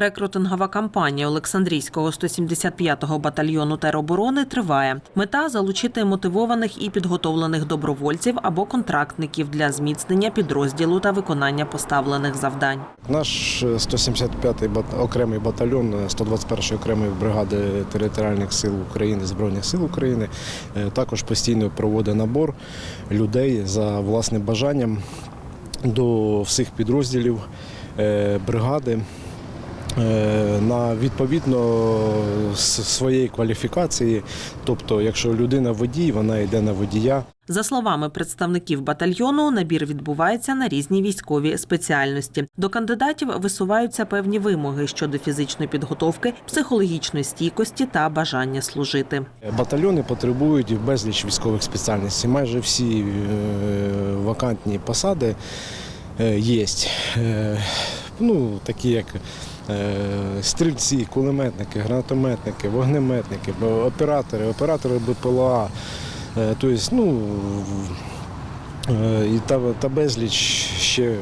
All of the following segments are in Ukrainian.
Рекрутингова кампанія Олександрійського 175-го батальйону тероборони триває. Мета залучити мотивованих і підготовлених добровольців або контрактників для зміцнення підрозділу та виконання поставлених завдань. Наш е, 175-й бат- окремий батальйон е, 121-ї окремої бригади територіальних сил України, Збройних сил України е, також постійно проводить набор людей за власним бажанням до всіх підрозділів е, бригади. Е, На відповідно своєї кваліфікації, тобто, якщо людина водій, вона йде на водія. За словами представників батальйону, набір відбувається на різні військові спеціальності. До кандидатів висуваються певні вимоги щодо фізичної підготовки, психологічної стійкості та бажання служити. Батальйони потребують безліч військових спеціальностей. Майже всі е, вакантні посади є. Ну, такі як е, стрільці, кулеметники, гранатометники, вогнеметники, оператори, оператори БПЛА. Тобто, ну, е, і та, та безліч ще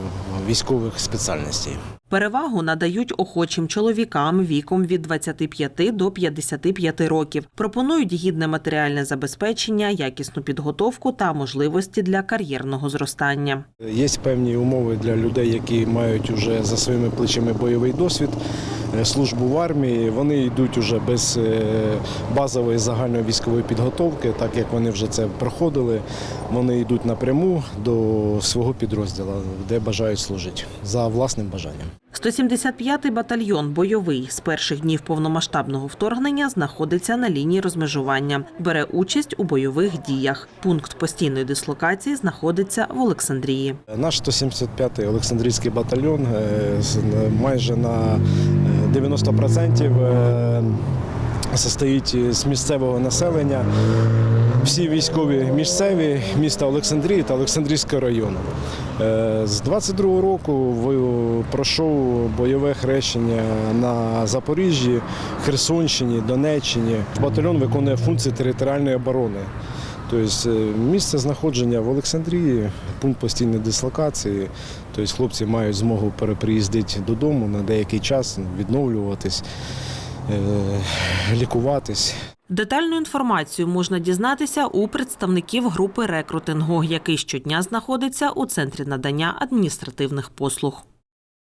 військових спеціальностей. Перевагу надають охочим чоловікам віком від 25 до 55 років. Пропонують гідне матеріальне забезпечення, якісну підготовку та можливості для кар'єрного зростання. Є певні умови для людей, які мають уже за своїми плечима бойовий досвід, е, службу в армії. Вони йдуть уже без е, базової загальної військової підготовки, так як вони вже це проходили. Вони йдуть напряму до свого підрозділу, де бажають служити за власним бажанням. 175-й батальйон бойовий з перших днів повномасштабного вторгнення знаходиться на лінії розмежування. Бере участь у бойових діях. Пункт постійної дислокації знаходиться в Олександрії. Наш 175-й Олександрійський батальйон е, майже на е, 90% е, состоїть з місцевого населення. Всі військові місцеві міста Олександрії та Олександрійського району. Е, З 22-го року пройшов бойове хрещення на Запоріжжі, Херсонщині, Донеччині. Батальйон виконує функції територіальної оборони. Тобто е, місце знаходження в Олександрії, пункт постійної дислокації. Тобто хлопці мають змогу переприїздити додому на деякий час, відновлюватись, е, лікуватись. Детальну інформацію можна дізнатися у представників групи рекрутингу, який щодня знаходиться у центрі надання адміністративних послуг.